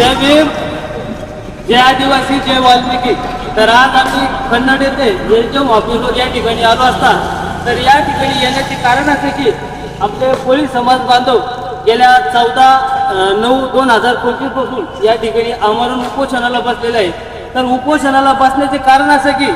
जय भीम जय आदिवासी जय वाल्मिकी. तर आज आम्ही कन्नड येथे एलजम ऑफिस या ठिकाणी आलो असता. तर या ठिकाणी येण्याचे कारण असे की आपले कोळी समाज बांधव गेल्या चौदा नऊ दोन हजार पंचवीसपासून या ठिकाणी आमरण उपोषणाला बसलेले आहे तर उपोषणाला बसण्याचे कारण असं की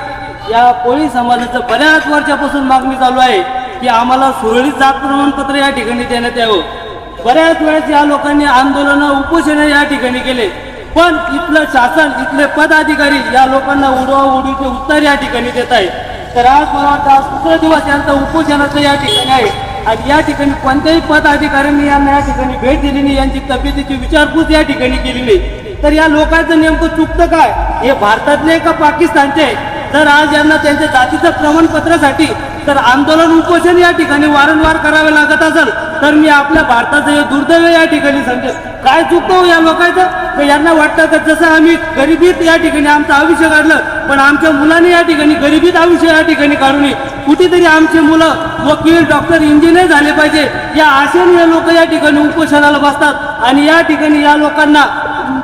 या कोळी समाजाचं बऱ्याच वर्षापासून मागणी चालू आहे की आम्हाला सुरळीत जात प्रमाणपत्र या ठिकाणी देण्यात यावं. बऱ्याच वेळेस या लोकांनी आंदोलनं उपोषण या ठिकाणी केले. पण इथलं शासन इथले पदाधिकारी या लोकांना उडवा उडीचे उत्तर या ठिकाणी देत आहे तर आज मला वाटतं आज दुसरा दिवस यांचा उपोषणाचं या ठिकाणी आहे. आणि या ठिकाणी कोणत्याही पदाधिकाऱ्यांनी यांना या ठिकाणी भेट दिली नाही यांची तब्येतीची विचारपूस या ठिकाणी केली नाही. तर या लोकांचं नेमकं चुकतं काय? हे भारतातले का पाकिस्तानचे? तर आज यांना त्यांच्या जातीचं प्रमाणपत्रासाठी तर आंदोलन उपोषण या ठिकाणी वारंवार करावे लागत असेल तर मी आपल्या भारताचं हे दुर्दैव या ठिकाणी समजेल. काय चुकतो हो या लोकांचं? तर यांना वाटतं तर जसं आम्ही गरिबीत या ठिकाणी आमचं आयुष्य काढलं पण आमच्या मुलांनी या ठिकाणी गरिबीत आयुष्य या ठिकाणी काढू नये कुठेतरी आमचे मुलं वकील डॉक्टर इंजिनियर झाले पाहिजे. या आशेने हे लोक या ठिकाणी उपोषणाला बसतात आणि या ठिकाणी या लोकांना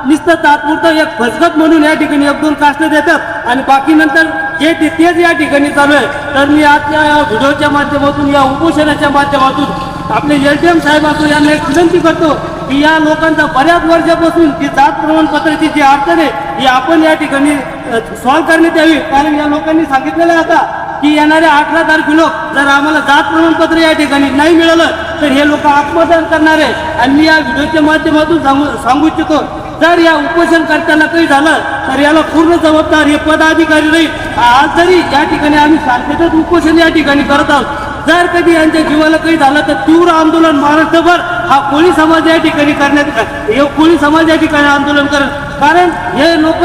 नुसतं तात्पुरतं एक फसगत म्हणून या ठिकाणी एक दोन कास्ट देतात. आणि बाकी नंतर जे ते तेच या ठिकाणी चालू आहे तर मी आजच्या या व्हिडिओच्या माध्यमातून या उपोषणाच्या माध्यमातून आपले एल टी एम साहेब यांना एक विनंती करतो की या लोकांचा बऱ्याच वर्षापासून जी जात प्रमाणपत्राची जी अडचण आहे ही आपण या ठिकाणी सॉल्व्ह करण्यात यावी. कारण या लोकांनी सांगितलेलं आहे आता की येणाऱ्या अठरा तारखेला जर आम्हाला जात प्रमाणपत्र या ठिकाणी नाही मिळालं तर हे लोक आत्मदान करणार आहे. आणि मी या व्हिडिओच्या माध्यमातून सांगू सांगू इच्छितो जर या उपोषण करताना काही झालं तर याला पूर्ण जबाबदार हे पदाधिकारी राहील आज जरी या ठिकाणी आम्ही शांततेत उपोषण या ठिकाणी करत आहोत जर कधी यांच्या जीवाला काही झालं तर तीव्र आंदोलन महाराष्ट्रभर हा कोळी समाज या ठिकाणी करण्यात हे कोळी समाज या ठिकाणी आंदोलन करत कारण हे लोक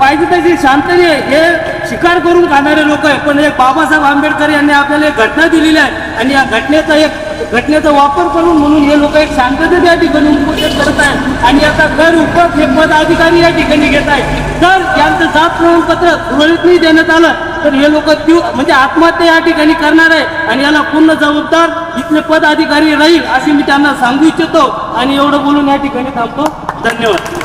पाहिजे तशी शांतने हे शिकार करून खाणारे लोक आहे पण एक बाबासाहेब आंबेडकर यांनी आपल्याला एक घटना दिलेली आहे. आणि या घटनेचा एक घटनेचा वापर करून म्हणून हे लोक एक शांततेत या ठिकाणी उपोषण करत आहेत आणि आता गैर उपक हे पद अधिकारी या ठिकाणी घेत आहेत. जर यांचं जात प्रमाणपत्र सुरळीत नाही देण्यात आलं तर हे लोक म्हणजे आत्महत्या या ठिकाणी करणार आहे आणि याला पूर्ण जबाबदार इथले पदाधिकारी राहील असे मी त्यांना सांगू इच्छितो आणि एवढं बोलून या ठिकाणी थांबतो. धन्यवाद.